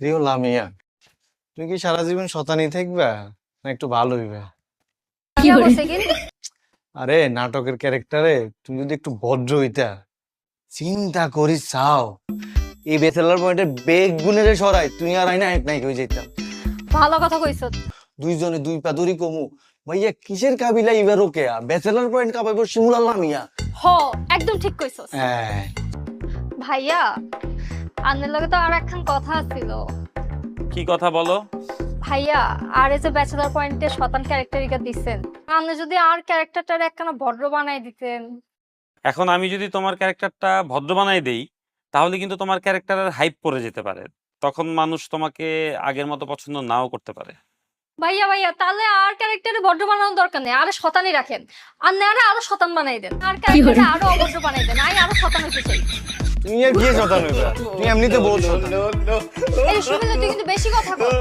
প্রিয় লামিয়া তুমি কি সারা জীবন শতানি থাকবা? না একটু ভালো হইবে? আরে নাটকের ক্যারেক্টারে তুমি যদি একটু ভদ্র হইতা চিন্তা করি চাও। এই বেচেলার পয়েন্টের বেগ গুণেরে সরাই তুই আর আইনা এক নাই হয়ে যেতাম ভালো কথা কইছো। দুইজনে দুই পা দড়ি কমু। ভাইয়া কিসের কাবিলা ইবার ওকে বেচেলার পয়েন্ট কাপাইবো শিমুলা লামিয়া। হ একদম ঠিক কইছো হ্যাঁ। ভাইয়া আন্নের লগে তো আর একখান কথা ছিল কি কথা বলো? ভাইয়া আর এই যে ব্যাচেলার পয়েন্টে শতান ক্যারেক্টারিকা দিছেন। আপনি যদি আর ক্যারেক্টারটার একখানা ভদ্র বানাই দিতেন। এখন আমি যদি তোমার ক্যারেক্টারটা ভদ্র বানাই দেই তাহলে কিন্তু তোমার ক্যারেক্টারের হাইপ পড়ে যেতে পারে। তখন মানুষ তোমাকে আগের মতো পছন্দ নাও করতে পারে। ভাইয়া ভাইয়া তাহলে আর ক্যারেক্টারে ভদ্র বানানোর দরকার নেই। আরে শতানই রাখেন। আর না আরও শতান বানাই দেন। আর ক্যারেক্টারে আরও অভদ্র বানাই দেন। আমি আরও শতান হইতে চাই। তুমি আর কি শতান তুমি এমনিতে বলছো। এই শুনে তুই কিন্তু বেশি কথা বল।